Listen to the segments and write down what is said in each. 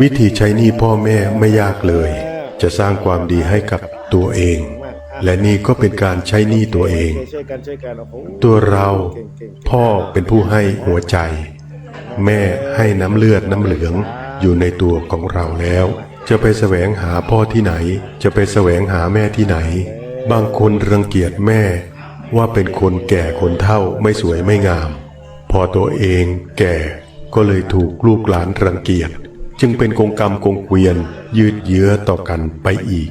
วิธีใช้หนี้พ่อแม่ไม่ยากเลย จะสร้างความดีให้กับตัวเอง และนี่ก็เป็นการใช้หนี้ตัวเอง ตัวเราพ่อเป็นผู้ให้หัวใจ แม่ให้น้ำเลือดน้ำเหลืองอยู่ในตัวของเราแล้ว จะไปแสวงหาพ่อที่ไหน จะไปแสวงหาแม่ที่ไหน บางคนรังเกียจแม่ว่าเป็นคนแก่คนเฒ่าไม่สวยไม่งาม พอตัวเองแก่ก็เลยถูกลูกหลานรังเกียจ จึงเป็นกงกรรมกงเกวียนยืดเยื้อต่อกันไปอีก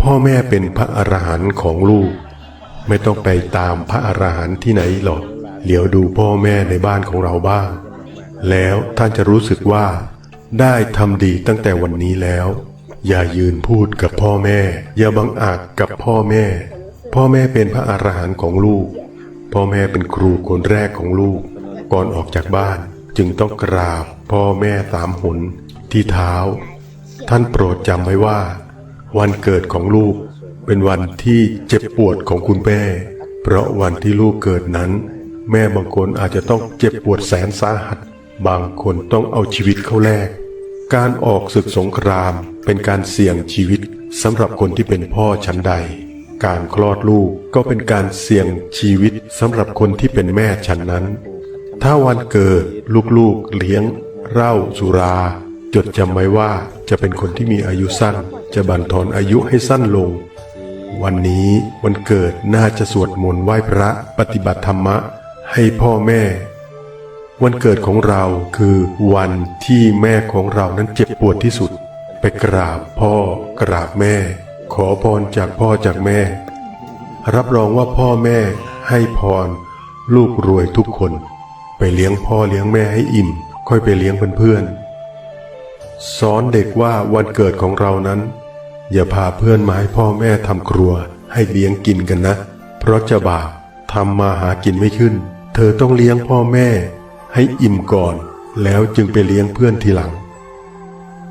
พ่อแม่เป็นพระอรหันต์ของลูก ไม่ต้องไปตามพระอรหันต์ที่ไหนหรอกเหลียวดูพ่อแม่ในบ้านของเราบ้าง แล้วท่านจะรู้สึกว่า ได้ทำดีตั้งแต่วันนี้แล้ว อย่ายืนพูดกับพ่อแม่ อย่าบังอาจกับพ่อแม่ พ่อแม่เป็นพระอรหันต์ของลูก พ่อแม่เป็นครูคนแรกของลูก ก่อนออกจากบ้านจึงต้องกราบพ่อแม่สามหน ที่เท้า ท่านโปรดจำไว้ว่า วันเกิดของลูกเป็นวันที่เจ็บปวดของคุณแม่ เพราะวันที่ลูกเกิดนั้น แม่บางคนอาจจะต้องเจ็บปวดแสนสาหัส บางคนต้องเอาชีวิตเข้าแลกการออกศึกสงครามเป็นการเสี่ยงชีวิตสำหรับคนที่เป็นพ่อชั้นใด การคลอดลูกก็เป็นการเสี่ยงชีวิตสำหรับคนที่เป็นแม่ชั้นนั้น ถ้าวันเกิดลูกๆเลี้ยงเหล้าสุรา จดจำไว้ว่าจะเป็นคนที่มีอายุสั้น จะบั่นทอนอายุให้สั้นลง วันนี้วันเกิดน่าจะสวดมนต์ไหว้พระปฏิบัติธรรมะให้พ่อแม่ วันเกิดของเราคือวันที่แม่ของเรานั้นเจ็บปวดที่สุด ไปกราบพ่อกราบแม่ ขอพรจากพ่อจากแม่ รับรองว่าพ่อแม่ให้พร ลูกรวยทุกคน ไปเลี้ยงพ่อเลี้ยงแม่ให้อิ่ม ค่อยไปเลี้ยงเพื่อนๆ สอนเด็กว่าวันเกิดของเรานั้น อย่าพาเพื่อนมาให้พ่อแม่ทำครัวให้เลี้ยงกินกันนะ เพราะจะบาปทำมาหากินไม่ขึ้น เธอต้องเลี้ยงพ่อแม่ ให้อิ่มก่อน แล้วจึงไปเลี้ยงเพื่อนทีหลัง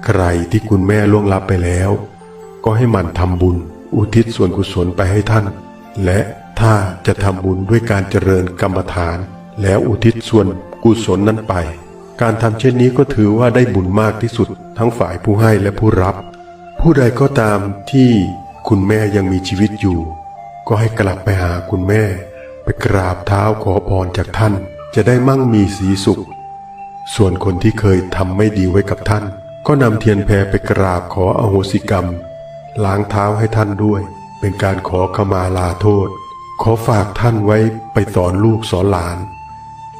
ใครที่คุณแม่ล่วงลับไปแล้ว ก็ให้หมั่นทำบุญ อุทิศส่วนกุศลไปให้ท่าน และถ้าจะทำบุญด้วยการเจริญกรรมฐาน แล้วอุทิศส่วนกุศลนั้นไป การทำเช่นนี้ก็ถือว่าได้บุญมากที่สุด ทั้งฝ่ายผู้ให้และผู้รับ ผู้ใดก็ตามที่คุณแม่ยังมีชีวิตอยู่ ก็ให้กลับไปหาคุณแม่ ไปกราบเท้าขอพรจากท่าน จะได้มั่งมีสีสุข ส่วนคนที่เคยทำไม่ดีไว้กับท่าน ก็นำเทียนแพรไปกราบขออโหสิกรรม ล้างเท้าให้ท่านด้วย เป็นการขอขมาลาโทษ ขอฝากท่านไว้ไปสอนลูกสอนหลาน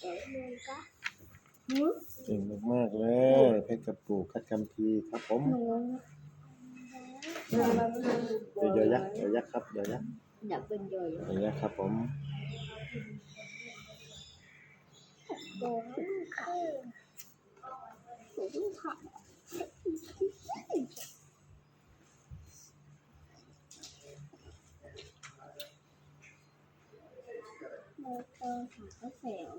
เก่งมากๆเลย เพชรกับปู่คัดคำพีครับผมเดี๋ยวยักษ์เดี๋ยวยักษ์ครับเดี๋ยวยักษ์อยากเป็นย่อยยอยักษ์ครับผมโดนค่ะโดนค่ะเราเจอหาก็แสว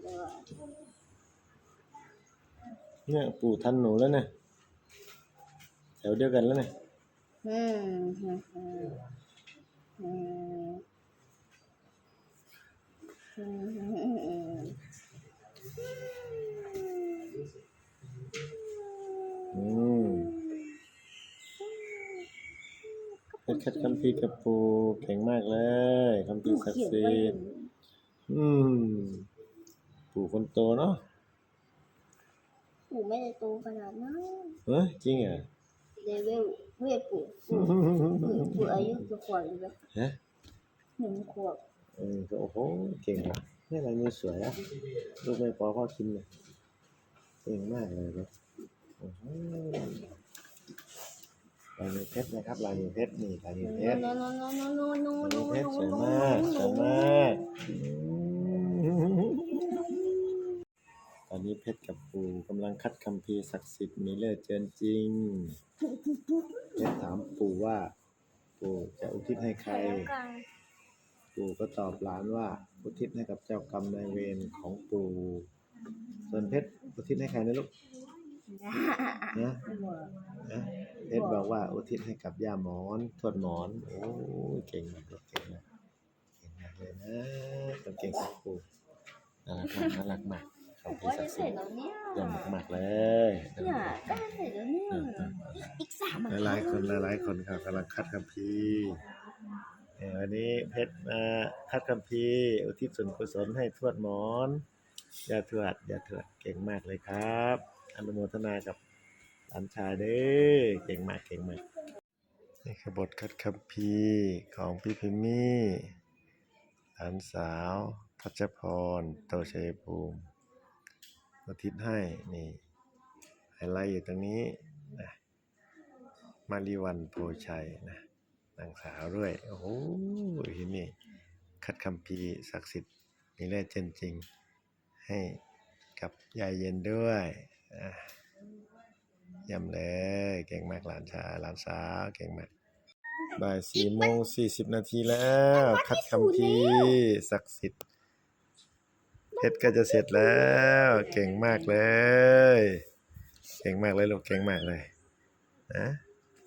เนี่ยปู่ทันหนูแล้วเนี่ยแถวเดียวกันแล้วเนี่ยอืมอืมอืมอืมอืมอืมอืมเพชรคัดคำพีร์กับปู่เก่งมากเลยคำพีร์ศักดิ์สิทธิ์อืม ปู่คนโตเนาะปู่ไม่ได้โตขนาดนั้นเฮ้ยจริงเหรอเลเวลเวทปู่ปู่ปู่ปู่อายุกี่ขวบเลยไหมฮะหนึ่งขวบเออก็โอ้โหเก่งว่ะนี่ลายมือสวยอะลูกไม่พอพ่อคิมเลยเก่งมากเลยครับโอ้โหลายมือเพชรนะครับลายมือเพชรนี่ลายมือเพชรโนโนโนโนโนโนลายโนมือเพชรสวยโนมากสวยมากอืม ตอนนี้เพชรกับปู่กำลังคัดคัมภีร์ศักดิ์สิทธิ์มีเลิศเจินจริงเพชรถามปู่ว่า ปู่จะอุทิศให้ใครแล้วกันปู่ก็ตอบหลานว่า อุทิศให้กับเจ้ากรรมนายเวรของปู่ส่วนเพชรอุทิศให้ใครนะลูกนะนะเพชรบอกว่าอุทิศให้กับย่าหมอนทวดหมอน โอ้ยเก่งมากลูกเก่งมากเก่งมากเลยนะคนเก่งของปู่น่ารักมากน่ารักมาก ขอบคุณว่าศัจะกดิ์เสร็สิจทธิ์แล้วเนี่ยเยี่ยมมากๆเลยเนี่ยใกล้เสร็จแล้วเนี่ยอีกสามอะหลายๆคนหลายๆคนครับกำลังคัดคัมภีร์เอ่อวันนี้เพชรมาคัดคัมภีร์อุทิศส่วนกุศลให้ทวดหมอนยาทวดยาทวดเก่งมากเลยครับอนุโมทนากับหลานชายเด้อเก่งมากเก่งมากนี่คือบทคัดคัมภีร์ของพี่พิมมี่หลานสาวทัชพรโตชัยภูมิ อุทิศให้นี่ไฮไลท์อยู่ตรงนี้นะมาริวันโพชัยนะนางสาวด้วย โอ้โหที่นี่ คัดคำพีร์ศักดิ์สิทธิ์มีเล่เจนจริง ให้กับยายเย็นด้วยอะเยำเลย เก่งมากหลานชายหลานสาว เก่งมากบ่ายสี่โมงสี่สิบนาทีแล้ว คัดคำพีร์ศักดิ์สิทธิ์ เพชรก็จะเสร็จแล้ว เก่งมากเลย เก่งมากเลยลูกเก่งมากเลยนะ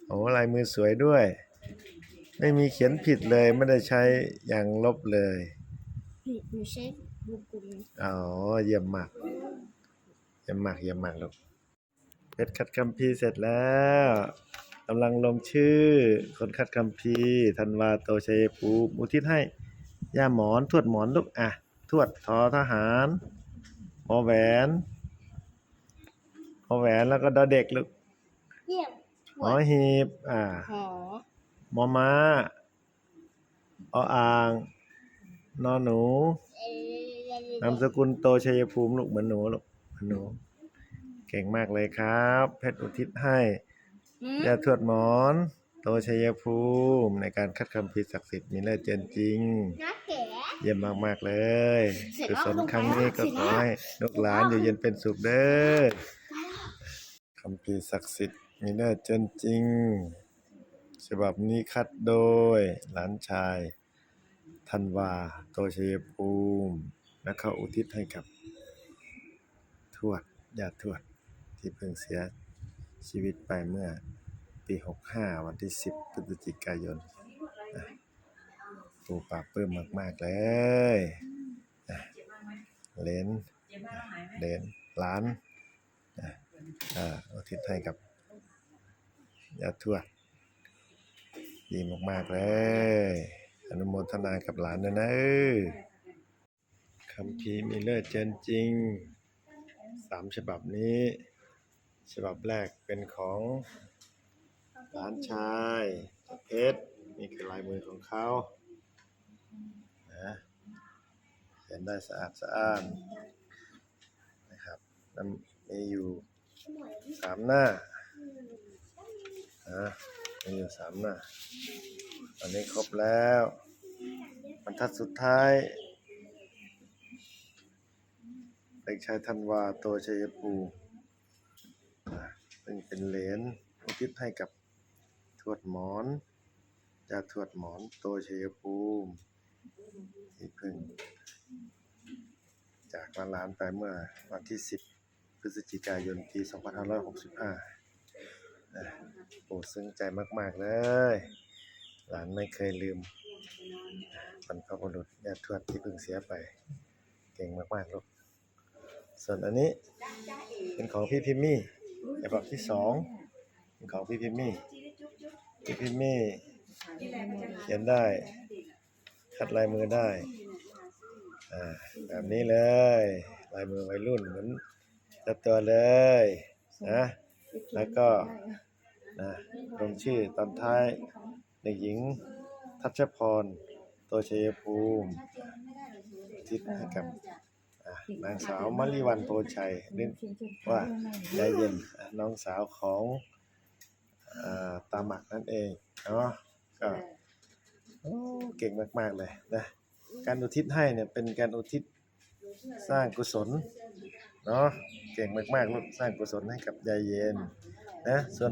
โอ้ลายมือสวยด้วย ไม่มีเขียนผิดเลยไม่ได้ใช้อย่างลบเลยหนูใช้บุกุลอ๋อเยี่ยมมากเยี่ยมมากเยี่ยมมากลูกเพชรคัดคัมภีร์เสร็จแล้วกำลังลงชื่อ คนคัดคัมภีร์ธันวาโตชัยภูมิอุทิศให้ย่าหมอนทวดหมอนลูกอะ ทวดทอทหารหมอแหวนหมอแหวนแล้วก็ดอเด็กลูกเยี่ยมหมอหีบ อ่าหอมอม้าออ่าง นอหนูเอ่อนามสกุลโตชัยภูมิลูกเหมือนหนูลูกเหมือนหนู เก่งมากเลยครับ เพชรอุทิศให้ยาทวดหมอน โตชัยภูมิในการคัดคำพิศักดิ์สิทธิ์มีเลิศเจนจริงน้าแก่เยี่ยมมาก ๆ เลยเสร็จกุแล้วศลครั้งนี้ก็เสร็จขแล้วอให้ลูกหลานอยู่เย็นเป็นสุขเด้อคำพีร์ศักดิ์สิทธิ์มีเลิศเจนจริง ฉบับนี้คัดโดย หลานชายธันวา โตชัยภูมิและเขาอุทิศให้กับ ทวดญาติทวดที่เพิ่งเสียชีวิตไปเมื่อ ปี 65 วันที่ 10พฤศจิกายนนะปู่ปาบปลื้มมากๆเลยเลนเลนหลานอ่าอุทิศให้กับญาทวดดีมากๆเลย อนุโมทนากับหลานด้วยนะคำพีร์มีเลิศเจนจริงสามฉบับนี้ ฉบับแรกเป็นของ หลานชายเพชรนี่คือลายมือของเขานะเขียนได้สะอาดสะอ้านนะครับมันมีอยู่สามหน้านะมีอยู่สามหน้าตอนนี้ครบแล้วบรรทัดสุดท้ายเด็กชายธันวาโตชัยภูมิอ่าซึ่งเป็นเหรียญอุทิศให้กับ วดหมอน จาทวดหมอนโตชัยภูมิที่เพิ่ง จากมาลานไปเมื่อวันที่ 10 พฤศจิกายนปี 2565นะโอ้ซึ้งใจมาก ๆ เลย หลานไม่เคยลืมบรรพบุรุษญาติทวดที่เพิ่งเสียไป เก่งมาก ๆ ลูก ส่วนอันนี้เป็นของพี่พิมมี่ฉบับที่สองเป็นของพี่พิมมี่ พี่พิมมี่เขียนได้ คัดลายมือได้ อ่า แบบนี้เลย ลายมือวัยรุ่นเหมือนจะตัวเลยนะ แล้วก็นะลงชื่อตอนท้ายเด็กหญิงทัชพรโตชัยภูมิทิศให้กับอะนางสาวมริวันโพชัยเรียกว่ายายเย็นอะน้องสาวของอา ตาหมักนั่นเองเนาะก็โอ้เก่งมากๆเลยนะการอุทิศให้เนี่ยเป็นการอุทิศสร้างกุศลเนาะเก่งมากๆลูกสร้างกุศลให้กับยายเย็นนะส่วน